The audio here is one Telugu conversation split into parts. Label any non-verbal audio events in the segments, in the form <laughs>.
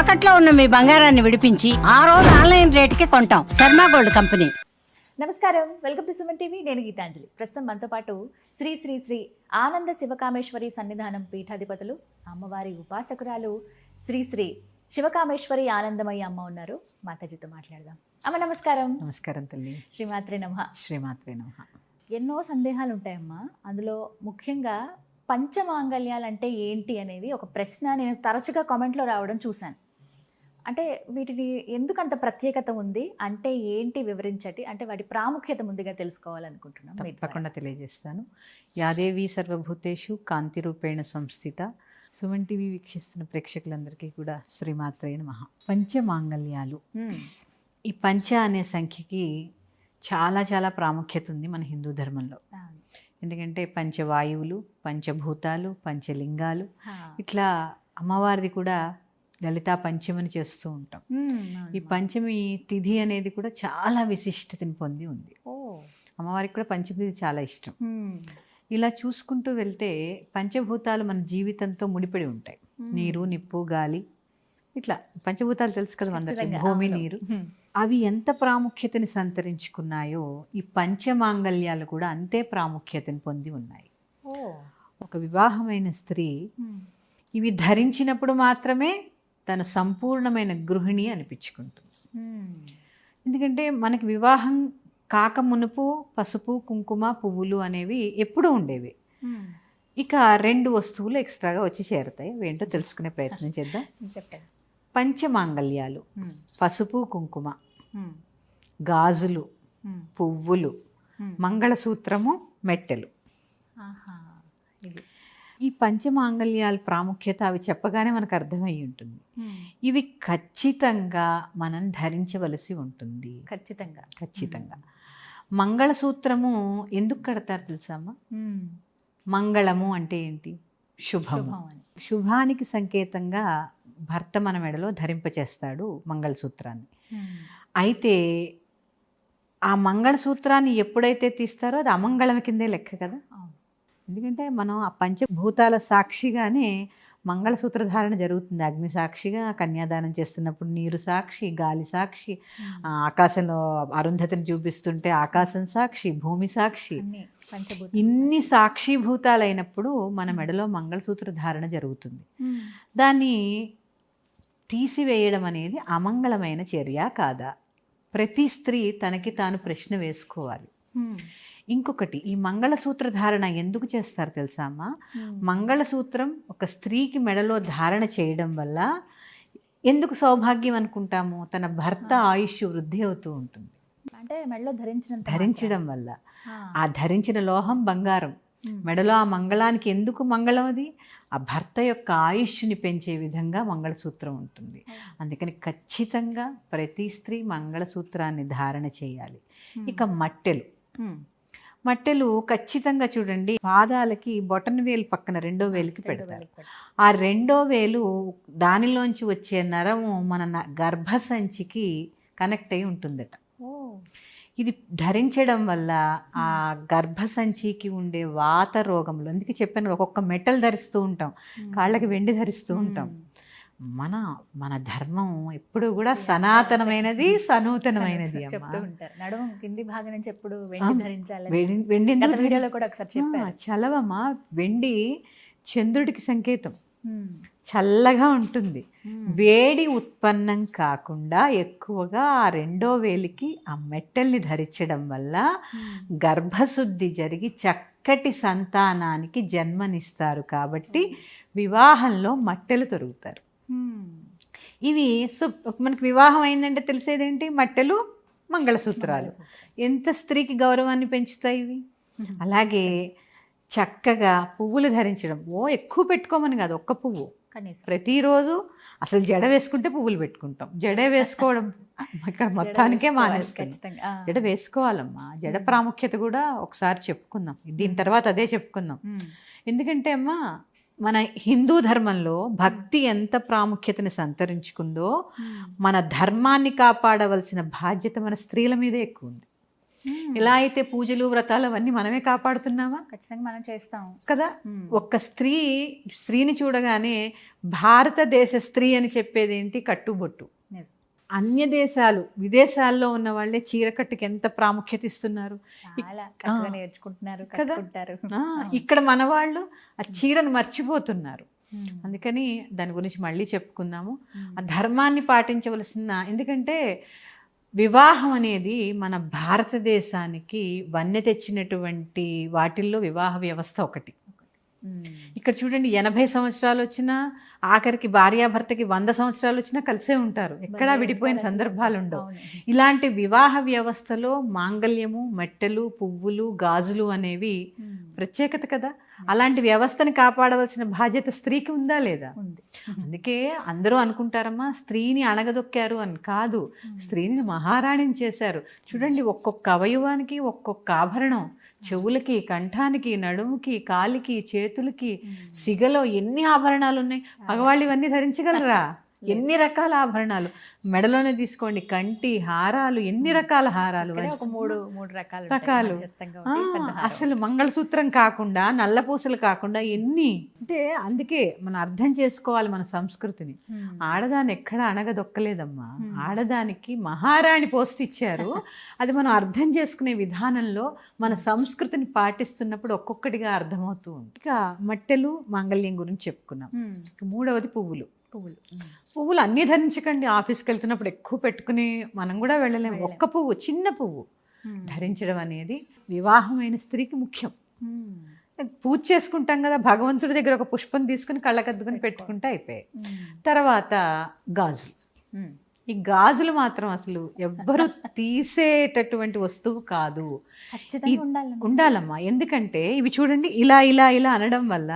తాకట్లో ఉన్న మీ బంగారాన్ని విడిపించి ఆ రోజు ఆన్లైన్ రేటుకి కొంటాం. Sharma gold company. నమస్కారం. Welcome to Suman TV. నేను గీతాంజలి. ప్రస్తుతం మనతో పాటు శ్రీ శ్రీ శ్రీ ఆనంద శివకామేశ్వరి సన్నిధానం పీఠాధిపతులు అమ్మవారి ఉపాసకురాలు శ్రీ శ్రీ శివకామేశ్వరి ఆనందమయ్య అమ్మ ఉన్నారు. మాతాజీతో మాట్లాడదాం. అమ్మ నమస్కారం. నమస్కారం తల్లి. శ్రీమాత్రి నమ. శ్రీమాత్రే నమ. ఎన్నో సందేహాలు ఉంటాయమ్మా అందులో ముఖ్యంగా పంచమాంగల్యాలు అంటే ఏంటి అనేది ఒక ప్రశ్న నేను తరచుగా కామెంట్లో రావడం చూశాను. అంటే వీటిని ఎందుకు అంత ప్రత్యేకత ఉంది? అంటే ఏంటి వివరించటి? అంటే వాటి ప్రాముఖ్యత ముందుగా తెలుసుకోవాలనుకుంటున్నాం మీ ద్వారా. తప్పకుండా తెలియజేస్తాను. యాదేవి సర్వభూతేషు కాంతి రూపేణ సంస్థిత. సుమన్ టీవీ వీక్షిస్తున్న ప్రేక్షకులందరికీ కూడా శ్రీమాత్రే నమ. పంచమాంగల్యాలు. ఈ పంచ అనే సంఖ్యకి చాలా చాలా ప్రాముఖ్యత ఉంది మన హిందూ ధర్మంలో. ఎందుకంటే పంచవాయువులు పంచభూతాలు పంచలింగాలు. ఇట్లా అమ్మవారిది కూడా లలితా పంచమని చేస్తూ ఉంటాం ఈ. పంచమి తిథి అనేది కూడా చాలా విశిష్టతని పొంది ఉంది అమ్మవారికి కూడా పంచమి చాలా ఇష్టం. ఇలా చూసుకుంటూ వెళ్తే పంచభూతాలు మన జీవితంతో ముడిపడి ఉంటాయి నీరు నిప్పు గాలి ఇట్లా పంచభూతాలు తెలుసు కదా అందరికీ భూమి. నీరు. అవి ఎంత ప్రాముఖ్యతని సంతరించుకున్నాయో ఈ పంచమాంగల్యాలు కూడా అంతే ప్రాముఖ్యతని పొంది ఉన్నాయి ఒక వివాహమైన స్త్రీ. ఇవి ధరించినప్పుడు మాత్రమే తను సంపూర్ణమైన గృహిణి అనిపించుకుంటుంది మ్మ్. ఎందుకంటే మనకి వివాహం కాక మునుపు పసుపు కుంకుమ పువ్వులు అనేవి ఎప్పుడూ ఉండేవి మ్మ్. ఇక రెండు వస్తువులు ఎక్స్ట్రాగా వచ్చి చేరుతాయి ఏంటో తెలుసుకునే ప్రయత్నం చేద్దాం పంచమాంగల్యాలు మ్మ్. పసుపు కుంకుమ. గాజులు. పువ్వులు. మంగళసూత్రము మెట్టెలు ఈ పంచమాంగల్యాల ప్రాముఖ్యత అవి చెప్పగానే మనకు అర్థమై ఉంటుంది. ఇవి ఖచ్చితంగా మనం ధరించవలసి ఉంటుంది. ఖచ్చితంగా. ఖచ్చితంగా. మంగళసూత్రము ఎందుకు కడతారు తెలుసామా. మంగళము అంటే ఏంటి? శుభము. శుభానికి సంకేతంగా భర్త మన మెడలో ధరింపచేస్తాడు మంగళసూత్రాన్ని. అయితే ఆ మంగళసూత్రాన్ని ఎప్పుడైతే తీస్తారో అది అమంగళం కిందే లెక్క కదా. ఎందుకంటే మనం ఆ పంచభూతాల సాక్షిగానే మంగళసూత్ర ధారణ జరుగుతుంది. అగ్ని సాక్షిగా కన్యాదానం చేస్తున్నప్పుడు నీరు సాక్షి గాలి సాక్షి ఆకాశంలో అరుంధతిని చూపిస్తుంటే ఆకాశం సాక్షి భూమి సాక్షి. ఇన్ని సాక్షిభూతాలైనప్పుడు మన మెడలో మంగళసూత్ర ధారణ జరుగుతుంది. దాన్ని తీసివేయడం అనేది అమంగళమైన చర్య కాదా? ప్రతి స్త్రీ తనకి తాను ప్రశ్న వేసుకోవాలి. ఇంకొకటి ఈ మంగళసూత్ర ధారణ ఎందుకు చేస్తారు తెలుసా అమ్మా? మ్మ్. మంగళసూత్రం ఒక స్త్రీకి మెడలో ధారణ చేయడం వల్ల ఎందుకు సౌభాగ్యం అనుకుంటాము? తన భర్త ఆయుష్ వృద్ధి అవుతూ ఉంటుంది. అంటే మెడలో ధరించినంత ధరించడం వల్ల. ఆ. ధరించిన లోహం బంగారం. మెడలో ఆ మంగళానికి ఎందుకు మంగళం అది? ఆ భర్త యొక్క ఆయుష్ని పెంచే విధంగా మంగళసూత్రం ఉంటుంది. అందుకని ఖచ్చితంగా ప్రతి స్త్రీ మంగళసూత్రాన్ని ధారణ చేయాలి. ఇక మట్టెలు. మట్టెలు ఖచ్చితంగా చూడండి. పాదాలకి బొటన వేలు పక్కన రెండో వేలుకి పెడతారు. ఆ రెండో వేలు దానిలోంచి వచ్చే నరము మన న- గర్భసంచికి కనెక్ట్ అయి ఉంటుందట. ఇది ధరించడం వల్ల ఆ గర్భసంచికి ఉండే వాత రోగములు అందుకే చెప్పాను ఒక్కొక్క మెటల్ ధరిస్తూ ఉంటాం. కాళ్ళకి వెండి ధరిస్తూ ఉంటాం. మన మన ధర్మం ఎప్పుడు కూడా సనాతనమైనది సనూతనమైనది చెప్తూ ఉంటారు నడుము కింది భాగం నుంచి ఎప్పుడు వెండి ధరించాలి వీడియోలో కూడా ఒకసారి చెప్పారు ఆ, చలవమ్మా వెండి చంద్రుడికి సంకేతం. చల్లగా ఉంటుంది. వేడి ఉత్పన్నం కాకుండా ఎక్కువగా ఆ రెండో వేలికి ఆ మెట్టల్ని ధరించడం వల్ల. గర్భశుద్ధి జరిగి చక్కటి సంతానానికి జన్మనిస్తారు కాబట్టి వివాహంలో మట్టెలు తొరుగుతారు. ఇవి సో మనకి వివాహం అయిందంటే తెలిసేదేంటి? మట్టెలు మంగళసూత్రాలు. ఎంత స్త్రీకి గౌరవాన్ని పెంచుతాయి ఇవి? అలాగే చక్కగా పువ్వులు ధరించడం. ఓ ఎక్కువ పెట్టుకోమని కాదు ఒక్క పువ్వు. కనీసం. ప్రతిరోజు అసలు జడ వేసుకుంటే పువ్వులు పెట్టుకుంటాం. జడ వేసుకోవడం ఇక్కడ మొత్తానికే మానేస్తాం. జడ వేసుకోవాలమ్మా. జడ ప్రాముఖ్యత కూడా ఒకసారి చెప్పుకుందాం. దీని తర్వాత అదే చెప్పుకుందాం. ఎందుకంటే అమ్మా మన హిందూ ధర్మంలో భక్తి ఎంత ప్రాముఖ్యతని సంతరించుకుందో. మన ధర్మాన్ని కాపాడవలసిన బాధ్యత మన స్త్రీల మీదే ఎక్కువ ఉంది. ఎలా అయితే పూజలు వ్రతాలు అవన్నీ మనమే కాపాడుతున్నామా ఖచ్చితంగా మనం చేస్తాం. కదా? ఒక్క స్త్రీ స్త్రీని చూడగానే భారతదేశ స్త్రీ అని చెప్పేది ఏంటి కట్టుబొట్టు. అన్య దేశాలు విదేశాల్లో ఉన్న వాళ్ళే చీరకట్టుకి ఎంత ప్రాముఖ్యత ఇస్తున్నారు నేర్చుకుంటున్నారు కదా? ఇక్కడ మన వాళ్ళు ఆ చీరను మర్చిపోతున్నారు. అందుకని దాని గురించి మళ్ళీ చెప్పుకుందాము. ఆ ధర్మాన్ని పాటించవలసిన ఎందుకంటే వివాహం అనేది మన భారతదేశానికి వన్నె తెచ్చినటువంటి వాటిల్లో వివాహ వ్యవస్థ ఒకటి. ఇక్కడ చూడండి ఎనభై సంవత్సరాలు వచ్చినా ఆఖరికి భార్యాభర్తకి వంద సంవత్సరాలు వచ్చినా కలిసే ఉంటారు. ఎక్కడా విడిపోయిన. సందర్భాలు ఉండవు. ఇలాంటి వివాహ వ్యవస్థలో మాంగళ్యము మెట్టెలు పువ్వులు గాజులు అనేవి మ్మ్. ప్రత్యేకత కదా? అలాంటి వ్యవస్థని కాపాడవలసిన బాధ్యత స్త్రీకి ఉందా లేదా? అందుకే అందరూ అనుకుంటారమ్మా స్త్రీని అణగదొక్కారు అని కాదు. స్త్రీని మహారాణిని చేశారు. చూడండి ఒక్కొక్క అవయవానికి ఒక్కొక్క ఆభరణం. చెవులకి కంఠానికి నడుముకి కాలికి చేతులకి సిగలో ఎన్ని ఆభరణాలు ఉన్నాయి మగవాళ్ళు ఇవన్నీ ధరించగలరా? ఎన్ని రకాల ఆభరణాలు? మెడలోనే తీసుకోండి కంటి హారాలు ఎన్ని రకాల హారాలు? మూడు మూడు రకాలు. రకాలు. అసలు మంగళసూత్రం కాకుండా నల్లపూసలు కాకుండా ఎన్ని? అంటే అందుకే మనం అర్థం చేసుకోవాలి మన సంస్కృతిని. మ్మ్. ఆడదాన్ని ఎక్కడ అణగదొక్కలేదమ్మా. ఆడదానికి మహారాణి పోస్ట్ ఇచ్చారు. అది మనం అర్థం చేసుకునే విధానంలో మన సంస్కృతిని పాటిస్తున్నప్పుడు ఒక్కొక్కటిగా అర్థమవుతూ ఉంది ఇక మట్టెలు మాంగళ్యం గురించి చెప్పుకున్నాం. ఇక మూడవది పువ్వులు. పువ్వులు. పువ్వులు అన్నీ ధరించకండి. ఆఫీస్కి వెళ్తున్నప్పుడు ఎక్కువ పెట్టుకుని మనం కూడా వెళ్ళలేము. ఒక్క పువ్వు చిన్న పువ్వు. ధరించడం అనేది వివాహమైన స్త్రీకి ముఖ్యం. పూజ చేసుకుంటాం కదా భగవంతుడి దగ్గర ఒక పుష్పం తీసుకుని కళ్ళకద్దుకుని పెట్టుకుంటే అయిపోయాయి. తర్వాత గాజులు. ఈ గాజులు మాత్రం అసలు ఎవ్వరు <laughs> తీసేటటువంటి వస్తువు కాదు. ఉండాలమ్మా. ఎందుకంటే ఇవి చూడండి ఇలా ఇలా ఇలా అనడం వల్ల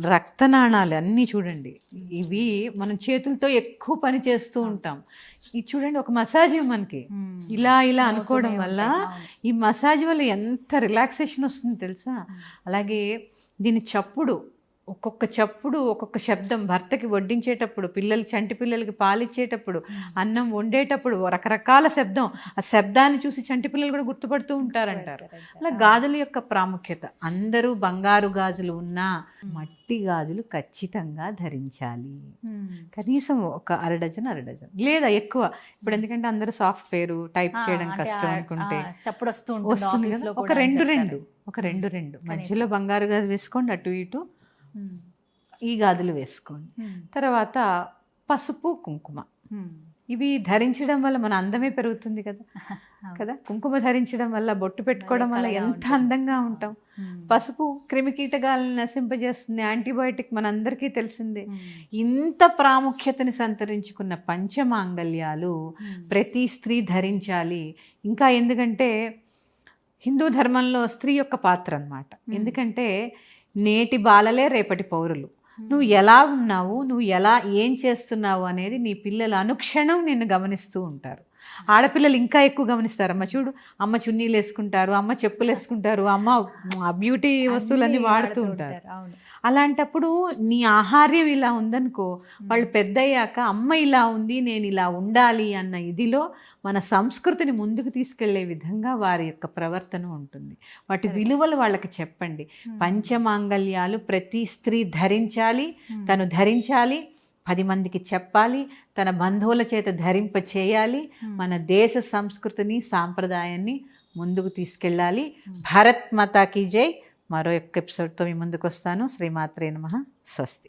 రక్తనాళాలు అన్నీ చూడండి. ఇవి మనం చేతులతో ఎక్కువ పని చేస్తూ ఉంటాం. ఇది చూడండి ఒక మసాజ్ మనకి. ఇలా ఇలా అనుకోవడం వల్ల ఈ మసాజ్ వల్ల ఎంత రిలాక్సేషన్ వస్తుంది తెలుసా? అలాగే దీని చప్పుడు ఒక్కొక్క చప్పుడు ఒక్కొక్క శబ్దం భర్తకి వడ్డించేటప్పుడు పిల్లలు చంటి పిల్లలకి పాలిచ్చేటప్పుడు అన్నం వండేటప్పుడు రకరకాల శబ్దం. ఆ శబ్దాన్ని చూసి చంటి పిల్లలు కూడా గుర్తుపడుతూ ఉంటారంటారు. అలా గాజుల యొక్క ప్రాముఖ్యత. అందరూ బంగారు గాజులు ఉన్నా మట్టి గాజులు ఖచ్చితంగా ధరించాలి. మ్మ్. కనీసం ఒక అర డజన్ అర డజన్ లేదా ఎక్కువ. ఇప్పుడు ఎందుకంటే అందరూ సాఫ్ట్వేర్ టైప్ చేయడం కష్టం అనుకుంటే చప్పుడు వస్తుంది ఒక రెండు. రెండు ఒక రెండు రెండు. మధ్యలో బంగారు గాజు వేసుకోండి అటు ఇటు. ఈ గాజులు వేసుకోండి. తర్వాత పసుపు కుంకుమ. ఇవి ధరించడం వల్ల మన అందమే పెరుగుతుంది కదా. <laughs> కదా? కుంకుమ ధరించడం వల్ల బొట్టు పెట్టుకోవడం వల్ల ఎంత అందంగా ఉంటాం. పసుపు క్రిమికీటకాలను నశింపజేస్తుంది యాంటీబయాటిక్ మనందరికీ తెలిసిందే. ఇంత ప్రాముఖ్యతని సంతరించుకున్న పంచమాంగల్యాలు ప్రతి స్త్రీ ధరించాలి. ఇంకా ఎందుకంటే హిందూ ధర్మంలో స్త్రీ యొక్క పాత్ర అన్నమాట. ఎందుకంటే నేటి బాలలే రేపటి పౌరులు. నువ్వు ఎలా ఉన్నావు? నువ్వు ఎలా ఏం చేస్తున్నావు అనేది నీ పిల్లలు అనుక్షణం నిన్ను గమనిస్తూ ఉంటారు. ఆడపిల్లలు ఇంకా ఎక్కువ గమనిస్తారు అమ్మ చూడు అమ్మ చున్నీలు వేసుకుంటారు అమ్మ చెప్పులు వేసుకుంటారు అమ్మ బ్యూటీ వస్తువులన్నీ వాడుతూ ఉంటారు. అలాంటప్పుడు నీ ఆహార్యం ఇలా ఉందనుకో వాళ్ళు పెద్దయ్యాక అమ్మ ఇలా ఉంది నేను ఇలా ఉండాలి అన్న ఇదిలో మన సంస్కృతిని ముందుకు తీసుకెళ్ళే విధంగా వారి యొక్క ప్రవర్తన ఉంటుంది. వాటి విలువలు వాళ్ళకి చెప్పండి. పంచమాంగల్యాలు ప్రతి స్త్రీ ధరించాలి తను ధరించాలి పది మందికి చెప్పాలి తన బంధువుల చేత ధరింప చేయాలి మన దేశ సంస్కృతిని సాంప్రదాయాన్ని ముందుకు తీసుకెళ్ళాలి. భారత్ మాతాకి జై. మరో యొక్క ఎపిసోడ్తో మీ ముందుకు వస్తాను శ్రీమాత్రే నమ. స్వస్తి.